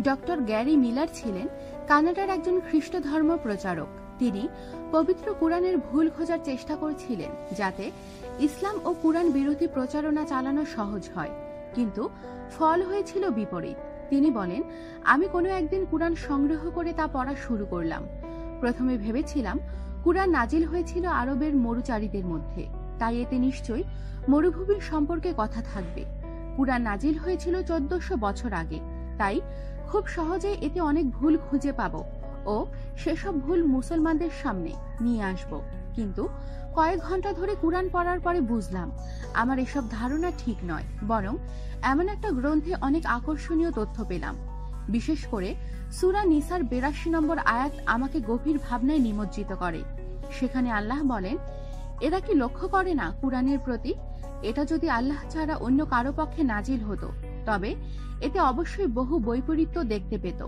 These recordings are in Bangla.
ডক্টর গ্যারি মিলার ছিলেন কানাডার একজন খ্রিস্ট ধর্ম প্রচারক। তিনি পবিত্র কোরআনের ভুল খোঁজার চেষ্টা করছিলেন যাতে ইসলাম ও কোরআন বিরোধী প্রচারণা চালানো সহজ হয়। কিন্তু ফল হয়েছিল বিপরীত। তিনি বলেন, আমি কোনো একদিন কোরআন সংগ্রহ করে তা পড়া শুরু করলাম। প্রথমে ভেবেছিলাম, কুরআন নাজিল হয়েছিল আরবের মরুচারীদের মধ্যে। তাই এতে নিশ্চয়ই মরুভূমির সম্পর্কে কথা থাকবে। কুরআন নাজিল হয়েছিল চোদ্দশো বছর আগে। তাই খুব সহজেই এতে অনেক ভুল খুঁজে পাব। ও সেসব ভুল মুসলমানদের সামনে নিয়ে আসব। কিন্তু কয়েক ঘণ্টা ধরে কুরআন পড়ার পরে বুঝলাম, আমার এসব ধারণা ঠিক নয়। বরং এমন একটা গ্রন্থে অনেক আকর্ষণীয় তথ্য পেলাম। বিশেষ করে সুরা নিসার বেরাশি নম্বর আয়াত আমাকে গভীর ভাবনায় নিমজ্জিত করে। সেখানে আল্লাহ বলেন, এরা কি লক্ষ্য করে না কুরআনের প্রতি? এটা যদি আল্লাহ ছাড়া অন্য কারও পক্ষে নাজিল হতো তবে এতে অবশ্যই বহু বৈপরীত্য দেখতে পেত।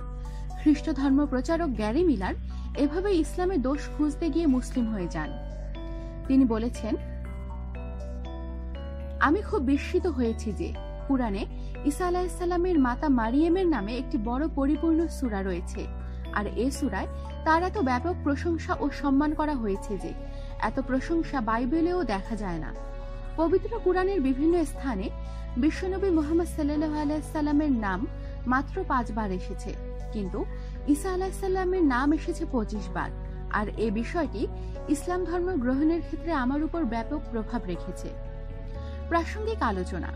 খ্রিস্ট ধর্ম প্রচারক গ্যারি মিলার এভাবে ইসলামের দোষ খুঁজতে গিয়ে মুসলিম হয়ে যান। তিনি বলেছেন, আমি খুব বিস্মিত হয়েছি যে কুরআনে ঈসা আলাহিসাল্লামের মাতা মারিয়েমের নামে একটি বড় পরিপূর্ণ সূরা রয়েছে। আর এ সূরায় তার এত ব্যাপক প্রশংসা ও সম্মান করা হয়েছে যে এত প্রশংসা বাইবেলেও দেখা যায় না। পবিত্র কুরআনের বিভিন্ন স্থানে বিশ্বনবী মোহাম্মদ সাল্লাহ আলাইসাল্লামের নাম মাত্র পাঁচবার এসেছে। কিন্তু ঈসা আলাহিসাল্লামের নাম এসেছে পঁচিশ বার। আর এ বিষয়টি ইসলাম ধর্ম গ্রহণের ক্ষেত্রে আমার উপর ব্যাপক প্রভাব রেখেছে। প্রাসঙ্গিক আলোচনা,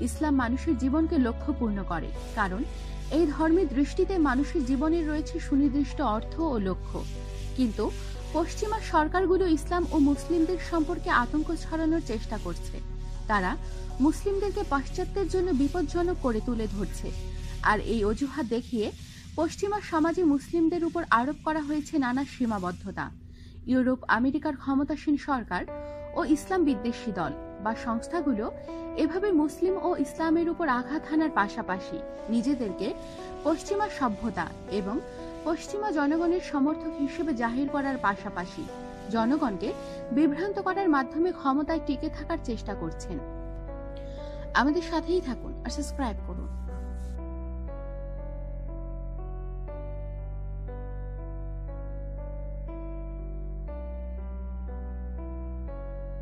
ইসলাম মানুষের জীবনকে লক্ষ্যপূর্ণ করে। কারণ এই ধর্মের দৃষ্টিতে মানুষের জীবনের রয়েছে সুনির্দিষ্ট অর্থ ও লক্ষ্য। কিন্তু পশ্চিমা সরকারগুলো ইসলাম ও মুসলিমদের সম্পর্কে আতঙ্ক ছড়ানোর চেষ্টা করছে। তারা মুসলিমদেরকে পাশ্চাত্যের জন্য বিপজ্জনক করে তুলে ধরছে। আর এই অজুহাত দেখিয়ে পশ্চিমা সমাজে মুসলিমদের উপর আরোপ করা হয়েছে নানা সীমাবদ্ধতা। ইউরোপ, আমেরিকার ক্ষমতাসীন সরকার ও ইসলাম বিদ্বেষী দল বা সংস্থাগুলো এভাবে মুসলিম ও ইসলামের উপর আঘাত হানার পাশাপাশি নিজেদেরকে পশ্চিমা সভ্যতা এবং পশ্চিমা জনগণের সমর্থক হিসেবে জাহির করার পাশাপাশি জনগণকে বিভ্রান্ত করার মাধ্যমে ক্ষমতায় টিকে থাকার চেষ্টা করছেন। আমাদের সাথেই থাকুন আর সাবস্ক্রাইব করুন।